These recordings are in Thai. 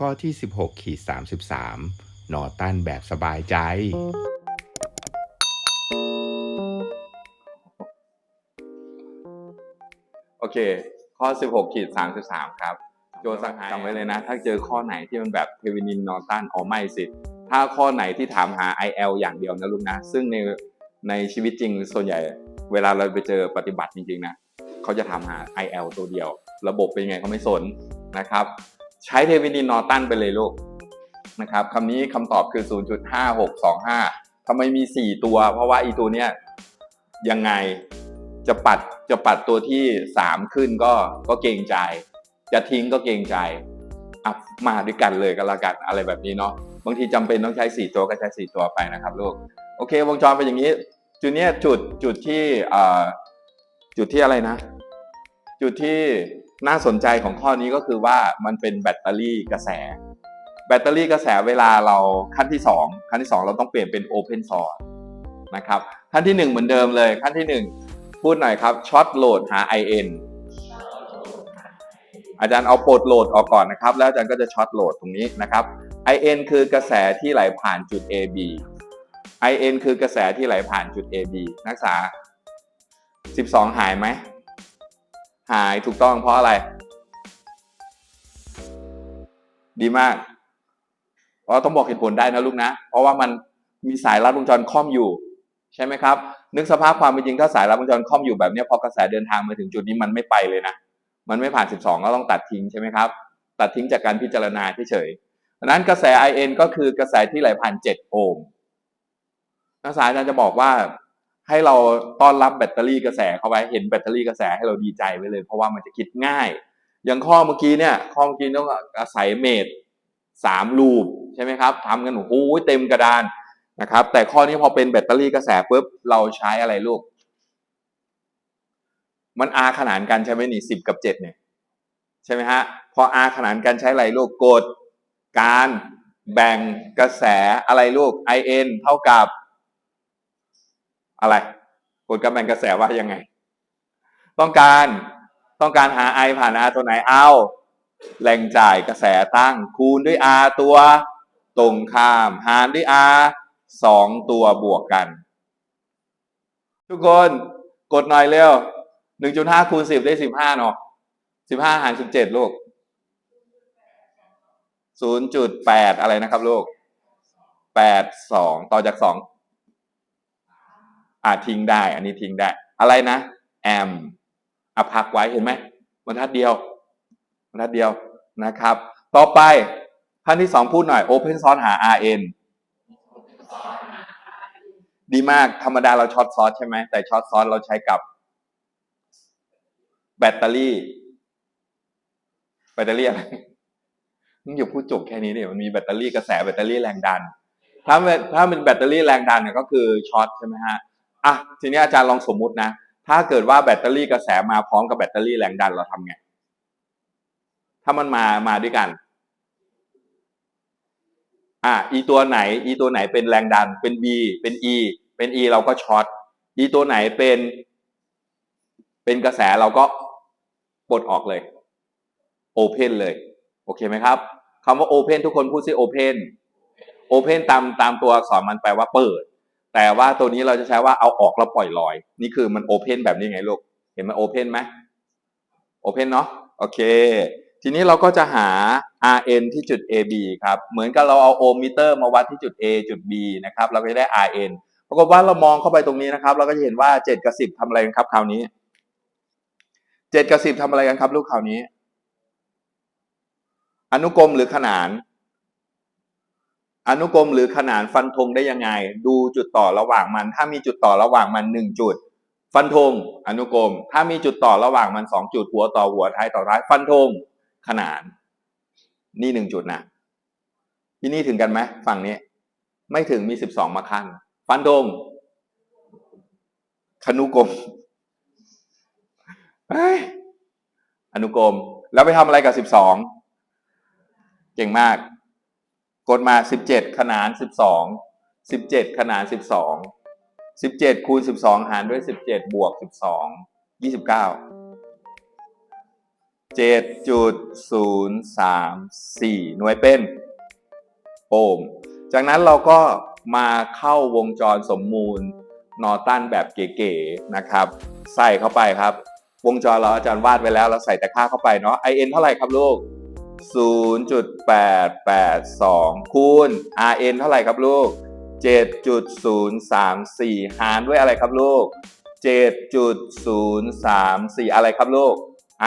ข้อที่ 16ขีด33 นอตันแบบสบายใจ โอเค ข้อ 16ขีด33 ครับ โจสังหารจำไว้เลยนะ ถ้าเจอข้อไหนที่มันแบบเทวินินนอตันออไม่สิ ถ้าข้อไหนที่ถามหา IL อย่างเดียวนะลูกนะ ซึ่งในในชีวิตจริงส่วนใหญ่ เวลาเราไปเจอปฏิบัติจริงๆนะ เขาจะถามหา IL ตัวเดียว ระบบเป็นไงเขาไม่สนนะครับ ใช้เทวินินนอตันไปเลยลูกนะครับคำนี้คำตอบคือ 0.5625ทำไมมี 4 ตัว เพราะว่าอีตัวเนี้ยยังไงจะปัดจะปัดตัวที่ 3 ขึ้นก็ก็เกรงใจ จะทิ้งก็เกรงใจอะมาด้วยกันเลยก็แล้วกันอะไรแบบนี้เนาะบางทีจำเป็นต้องใช้ 4 ตัวก็ใช้ 4 ตัวไปนะครับลูกโอเควงจรเป็นอย่างนี้ จุดเนี้ยจุดจุดที่จุดที่อะไรนะ จุดที่ น่าสนใจของข้อนี้ก็คือว่ามันเป็นแบตเตอรี่กระแส แบตเตอรี่กระแสเวลาเราขั้นที่ 2 ขั้นที่ 2 เราต้องเปลี่ยนเป็น Open Source นะครับขั้นที่ 1 เหมือนเดิมเลยขั้นที่ 1 พูดหน่อยครับช็อตโหลดหา IN อาจารย์เอาโปลดโหลดออกก่อนนะครับ แล้วอาจารย์ก็จะช็อตโหลดตรงนี้นะครับ IN คือกระแสที่ไหลผ่านจุด AB IN คือกระแสที่ไหลผ่านจุด AB นักศึกษา 12 หายไหม หายถูกต้องเพราะอะไร ดีมากเพราะต้องบอกเหตุผลได้นะลูกนะ เพราะว่ามันมีสายรัดวงจรค่อมอยู่ ใช่ไหมครับ นึกสภาพความเป็นจริงถ้าสายรัดวงจรค่อมอยู่แบบนี้พอกระแสเดินทางมาถึงจุดนี้มันไม่ไปเลยนะมันไม่ผ่าน 12 ก็ต้องตัดทิ้งใช่ไหมครับ ตัดทิ้งจากการพิจารณาเฉยๆดังนั้นกระแส IN ก็คือกระแสที่ไหลผ่าน 7 โอห์มนักศึกษาอาจารย์จะบอกว่า ให้เราต้อนรับแบตเตอรี่กระแสเข้าไว้เห็นแบตเตอรี่กระแสให้เราดีใจไว้เลย เพราะว่ามันจะคิดง่าย อย่างข้อเมื่อกี้เนี่ยข้อเมื่อกี้ต้องอาศัยเมตรสามลูปใช่ไหมครับทำกันโอ้โหเต็มกระดานนะครับ แต่ข้อนี้พอเป็นแบตเตอรี่กระแสปุ๊บเราใช้อะไรลูก มัน R ขนานกันใช่ไหมนี่สิบกับเจ็ดเนี่ยใช่ไหมฮะพอ R ขนานกันใช้อะไรลูกกดการแบ่งกระแสอะไรลูก IN เท่ากับ อะไรกฎการแบ่งกระแสว่ายังไง ต้องการต้องการหา I ผ่าน R ตัวไหนเอาแรงจ่ายกระแสตั้ง คูณด้วย R ตัวตรงข้าม หารด้วย R สองตัวบวกกัน ทุกคนกดหน่อยเร็ว1.5คูณ10ได้15เนาะ15หาร17ลูก0.8อะไรนะครับลูก82ต่อจาก2อ่ อ่าทิ้งได้ อันนี้ทิ้งได้ อะไรนะแอมอะพักไว้เห็นไหมบรรทัดเดียวบรรทัดเดียวนะครับ ต่อไปท่านที่สองพูดหน่อย Open Source หา RN ดีมากธรรมดาเราช็อตซอสใช่ไหมแต่ช็อตซอสเราใช้กับ แบตเตอรี่ แบตเตอรี่อะไรมึงอย่าพูดจบแค่นี้ดิมันมีแบตเตอรี่กระแสแบตเตอรี่แรงดัน ถ้าเป็นถ้าเป็นแบตเตอรี่แรงดันเนี่ยก็คือช็อตใช่ไหมฮะ อะทีนี้อาจารย์ลองสมมุตินะ ถ้าเกิดว่าแบตเตอรี่กระแสมาพร้อมกับแบตเตอรี่แรงดันเราทำไง ถ้ามันมามาด้วยกัน อะอีตัวไหนอีตัวไหนเป็นแรงดันเป็น B เป็น E เป็น E เราก็ช็อตอีตัวไหนเป็น เป็นกระแสเราก็ปลดออกเลยโอเพนเลย โอเคไหมครับคำว่าโอเพนทุกคนพูดซิโอเพนโอเพนตามตามตัวอักษรมันแปลว่าเปิด แต่ว่าตัวนี้เราจะใช้ว่าเอาออกแล้วปล่อยลอย นี่คือมันโอเพนแบบนี้ไงลูก เห็นมันโอเพนไหมโอเพนเนาะโอเค ทีนี้เราก็จะหา Rn ที่จุด AB ครับ เหมือนกับเราเอาโอห์มมิเตอร์มาวัดที่จุด A จุด B นะครับ เราก็จะได้ Rn ปรากฏว่าเรามองเข้าไปตรงนี้นะครับ เราก็จะเห็นว่า 7 กับ 10ทำอะไรกันครับคราวนี้ 7 กับ 10ทำอะไรกันครับ ลูกคราวนี้ อนุกรมหรือขนาน อนุกรมหรือขนานฟันธงได้ยังไง ดูจุดต่อระหว่างมัน ถ้ามีจุดต่อระหว่างมันหนึ่งจุด ฟันธงอนุกรม ถ้ามีจุดต่อระหว่างมันสองจุดหัวต่อหัวท้ายต่อท้ายฟันธงขนาน นี่หนึ่งจุดนะที่นี่ถึงกันไหมฝั่งนี้ ไม่ถึงมีสิบสองมาขั้น ฟันธงคนุกรมอนุกรม แล้วไปทำอะไรกับสิบสองเก่งมาก กดมาสิบเจ็ดขนานสิบสองสิบเจ็ดขนานสิบสองสิบเจ็ดคูณสิบองหารด้วยสิบเจ็ดบวกสิบสองยี่สิบเก้า7.034หน่วยเป็นโอห์มจากนั้นเราก็มาเข้าวงจรสมมูลนอร์ตันแบบเก๋ๆนะครับ ใส่เข้าไปครับ วงจรเราอาจารย์วาดไว้แล้วเราใส่แต่ค่าเข้าไปเนาะ in เท่าไหร่ครับลูก 0.882 คูณ rn เท่าไหร่ครับลูก 7.034 หารด้วยอะไรครับลูก 7.034 อะไรครับลูก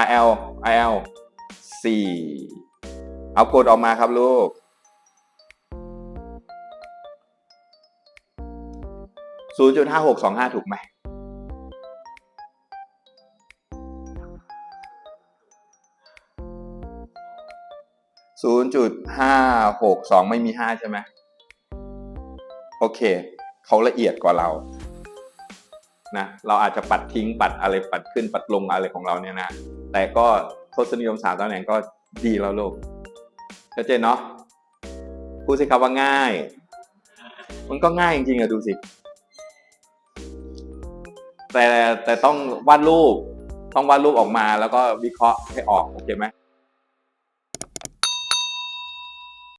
rl rl 4 เอากดออกมาครับลูก0.5625 ถูกไหม 0.562 ไม่มี 5 ใช่ไหมโอเค เขาละเอียดกว่าเรานะเราอาจจะปัดทิ้งปัดอะไรปัดขึ้นปัดลงอะไรของเราเนี่ยนะแต่ก็ทศนิยมสามตำแหน่งก็ดีแล้วลูกชัดเจนเนาะพูดสิครับว่าง่าย มันก็ง่ายจริงๆอะดูสิ แต่แต่ต้องวาดรูป ต้องวาดรูปออกมาแล้วก็วิเคราะห์ให้ออก โอเคไหม